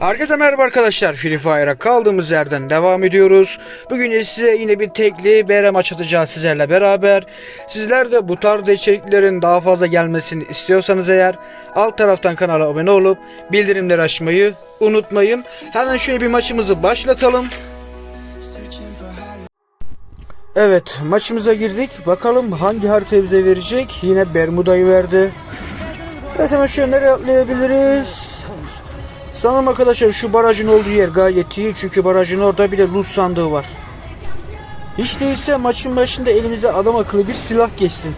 Herkese merhaba arkadaşlar. Free Fire'a kaldığımız yerden devam ediyoruz. Bugün size yine bir tekli BR maç atacağız sizlerle beraber. Sizler de bu tarz içeriklerin daha fazla gelmesini istiyorsanız eğer alt taraftan kanala abone olup bildirimleri açmayı unutmayın. Hemen şöyle bir maçımızı başlatalım. Evet maçımıza girdik. Bakalım hangi harita bize verecek. Yine Bermuda'yı verdi. Evet hemen şöyle nereye atlayabiliriz? Sanırım arkadaşlar şu barajın olduğu yer gayet iyi. Çünkü barajın orada bir de loot sandığı var. Hiç değilse maçın başında elimize adam akıllı bir silah geçsin.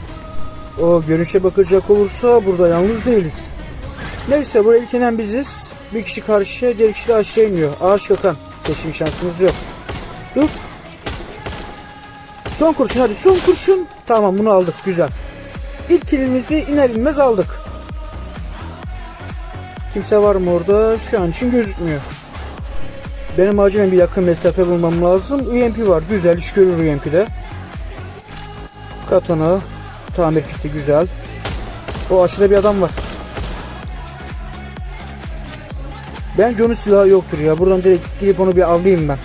O görünüşe bakacak olursa burada yalnız değiliz. Neyse buraya ilk inen biziz. Bir kişi karşıya diğer kişi de aşağı iniyor. Ağaç kakan. Seçim şansımız yok. Dur. Son kurşun hadi son kurşun. Tamam bunu aldık güzel. İlk kilimizi iner inmez aldık. Kimse var mı orada? Şu an için gözükmüyor. Benim acilen bir yakın mesafe bulmam lazım. UMP var. Güzel. iş görür UMP'de. Katana. Tamir kiti güzel. O aşağıda bir adam var. Bence onun silahı yoktur ya. Buradan direkt gidip onu bir alayım ben.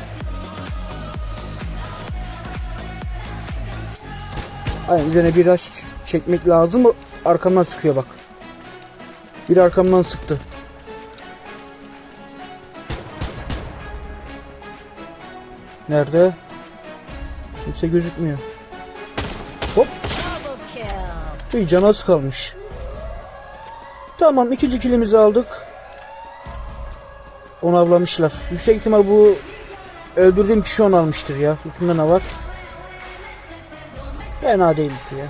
Aynen üzerine bir aç çekmek lazım. Arkamdan sıkıyor bak. Bir arkamdan sıktı. Nerede? Kimse gözükmüyor. Hop. Bir can az kalmış. Tamam ikinci kilimizi aldık. Onu avlamışlar. Yüksek ihtimal bu öldürdüğüm kişi onu almıştır ya. Hükümde ne var? Fena değildi ya.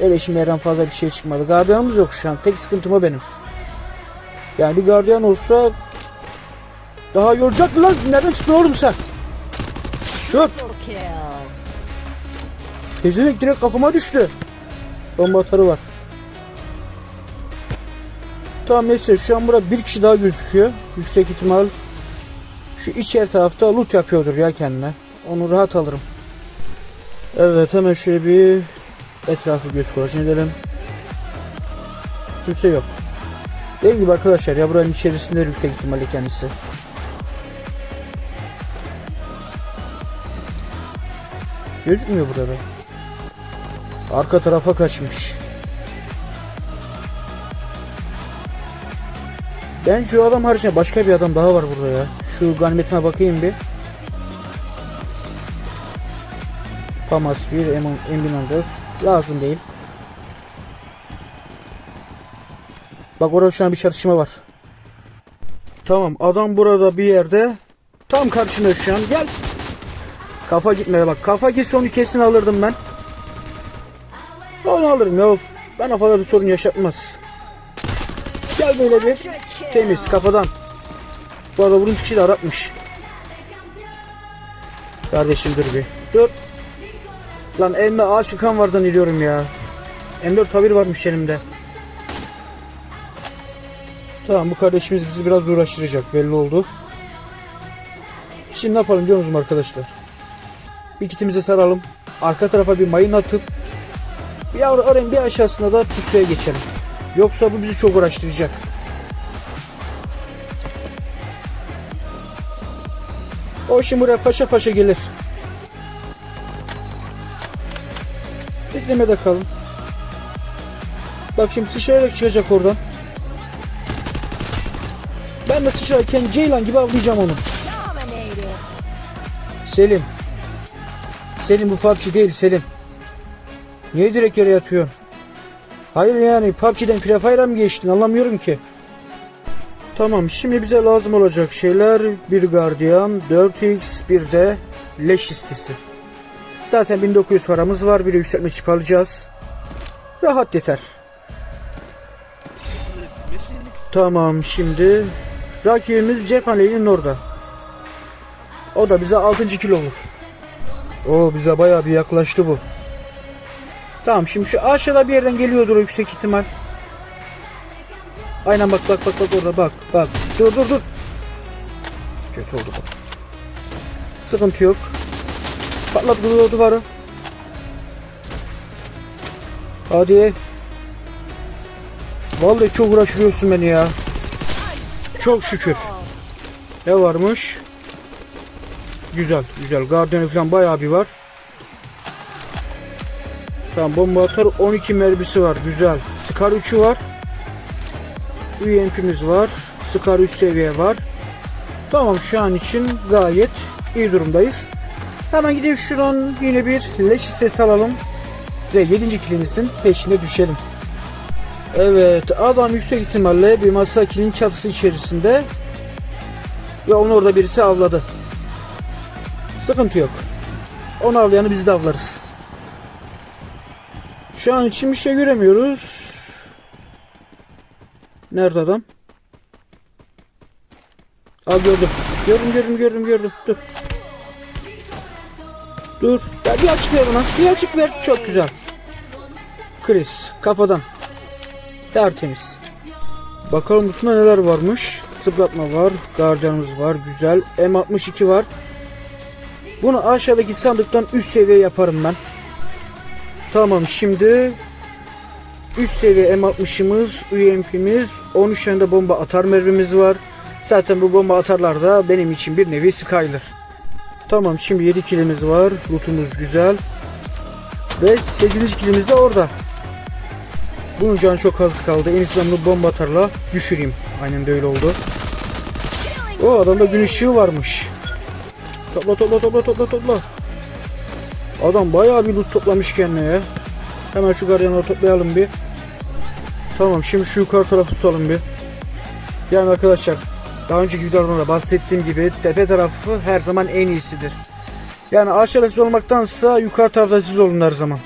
Öyle şimdi yerden fazla bir şey çıkmadı. Gardiyanımız yok şu an. Tek sıkıntım o benim. Yani bir gardiyan olsa daha yoracak lan. Nereden çıktın oğlum sen? Kill. Pezevenk direkt kafama düştü. Bomba atarı var. Tamam neyse şu an burada bir kişi daha gözüküyor. Yüksek ihtimal şu içeri tarafta loot yapıyordur ya kendine. Onu rahat alırım. Evet hemen şöyle bir etrafı göz kolaçın edelim. Kimse yok. Dediğim gibi arkadaşlar ya buranın içerisinde yüksek ihtimalle kendisi. Gözükmüyor burada. Arka tarafa kaçmış. Ben şu adam haricinde başka bir adam daha var burada ya. Şu ganimetime bakayım bir. Famas 1 M1014 lazım değil. Bak orada şu an bir çatışma var. Tamam adam burada bir yerde. Tam karşında şu an. Gel. Kafa gitmeye bak. Kafa gitse onu kesin alırdım ben. Onu alırım ya. Ben kafada bir sorun yaşatmaz. Gel böyle bir. Temiz kafadan. Bu arada bunun kişi de Arapmış. Kardeşim dur bir. Dur. Lan elime ağaç yıkan var zannediyorum ya. M4 tabir varmış elimde. Tamam bu kardeşimiz bizi biraz uğraştıracak belli oldu. Şimdi ne yapalım biliyor musunuz arkadaşlar? Bir kitimizi saralım. Arka tarafa bir mayın atıp bir or- oranın bir aşağısına da pusuya geçelim. Yoksa bu bizi çok uğraştıracak. O şimdi buraya paşa paşa gelir. Beklemede kalın. Bak şimdi sıçrayarak çıkacak oradan. Ben de sıçrarken Ceylan gibi avlayacağım onu. Selim. Selim bu PUBG değil Selim. Niye direkt yere yatıyorsun? Hayır yani PUBG'den Free Fire'a mı geçtin anlamıyorum ki. Tamam şimdi bize lazım olacak şeyler bir gardiyan 4x bir de leş listesi. Zaten 1900 paramız var bir yükseltme çip alacağız. Rahat yeter. Tamam şimdi rakibimiz cephanenin orada. O da bize 6. kilo olur. O bize bayağı bir yaklaştı bu. Tamam şimdi şu aşağıda bir yerden geliyordur o yüksek ihtimal. Aynen bak bak bak bak orada bak bak. Dur dur dur. Kötü oldu bak. Sıkıntı yok. Patlat bu duvarı. Hadi. Vallahi çok uğraştırıyorsun beni ya. Çok şükür. Ne varmış? Güzel güzel. Guardian falan bayağı bir var. Tamam bomba atar 12 mermisi var. Güzel. Scar 3'ü var. UMP'miz var. Scar 3 seviye var. Tamam şu an için gayet iyi durumdayız. Hemen gidip şuradan yine bir leş ses alalım. Ve 7. kilimizin peşine düşelim. Evet adam yüksek ihtimalle bir masa kilin çatısı içerisinde. Ve onu orada birisi avladı. Sıkıntı yok. Onu avlayanı biz de avlarız. Şu an için bir şey göremiyoruz. Nerede adam? Aa gördüm. Gördüm gördüm gördüm gördüm. Dur. Dur. Ya bir açık ver buna. Bir açık ver. Çok güzel. Chris kafadan. Tertemiz. Bakalım kutumda neler varmış. Zıplatma var. Gardiyanımız var. Güzel. M62 var. Bunu aşağıdaki sandıktan üst seviye yaparım ben. Tamam şimdi üst seviye M60'ımız, UMP'miz, 13 tane de bomba atar mermimiz var. Zaten bu bomba atarlar da benim için bir nevi Skyler. Tamam şimdi 7 kilimiz var. Lootumuz güzel. Ve 8. kilimiz de orada. Bunun canı çok az kaldı. En iyisi bunu bomba atarla düşüreyim. Aynen de öyle oldu. O adamda gün ışığı varmış. Topla topla topla topla topla. Adam bayağı bir loot toplamış kendine ya. Hemen şu garyanları toplayalım bir. Tamam şimdi şu yukarı tarafı tutalım bir. Yani arkadaşlar daha önceki videolarımda bahsettiğim gibi tepe tarafı her zaman en iyisidir. Yani aşağıda siz olmaktansa yukarı tarafta siz olun her zaman.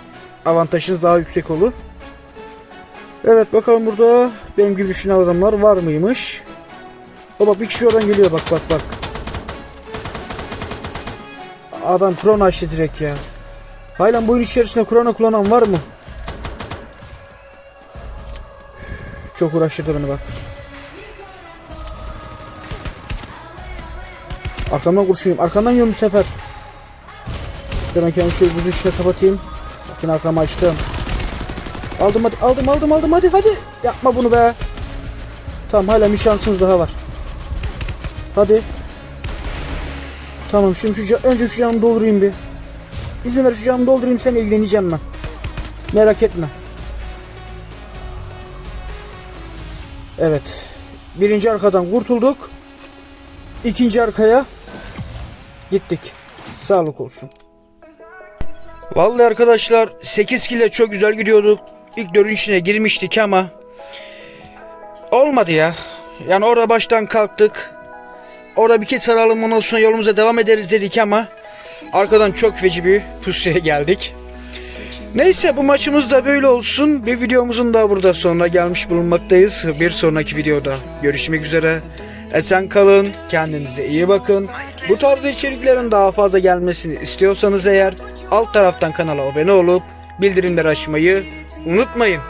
Avantajınız daha yüksek olur. Evet bakalım burada benim gibi düşünen adamlar var mıymış? Baba bir kişi oradan geliyor bak bak bak. Adam Kur'an açtı direkt ya. Haylan bu oyun içerisinde Kur'an'ı kullanan var mı? Çok uğraştırdı beni bak. Arkamdan kurşunayım. Arkamdan yiyorum bu sefer. Ben kendimi şöyle buzun içine kapatayım. Bakın arkamı açtım. Aldım hadi aldım aldım aldım hadi hadi. Yapma bunu be. Tamam hala bir şansımız daha var. Hadi. Tamam şimdi şu önce şu canımı doldurayım bir. İzin ver şu canımı doldurayım sen ilgileneceğim ben. Merak etme. Evet. Birinci arkadan kurtulduk. İkinci arkaya gittik. Sağlık olsun. Vallahi arkadaşlar 8 kile çok güzel gidiyorduk. İlk içine girmiştik ama olmadı ya. Yani orada baştan kalktık. Orada bir kez saralım ondan sonra yolumuza devam ederiz dedik ama arkadan çok feci bir pusuya geldik. Neyse bu maçımız da böyle olsun. Bir videomuzun da burada sonuna gelmiş bulunmaktayız. Bir sonraki videoda görüşmek üzere. Esen kalın, kendinize iyi bakın. Bu tarz içeriklerin daha fazla gelmesini istiyorsanız eğer alt taraftan kanala abone olup bildirimleri açmayı unutmayın.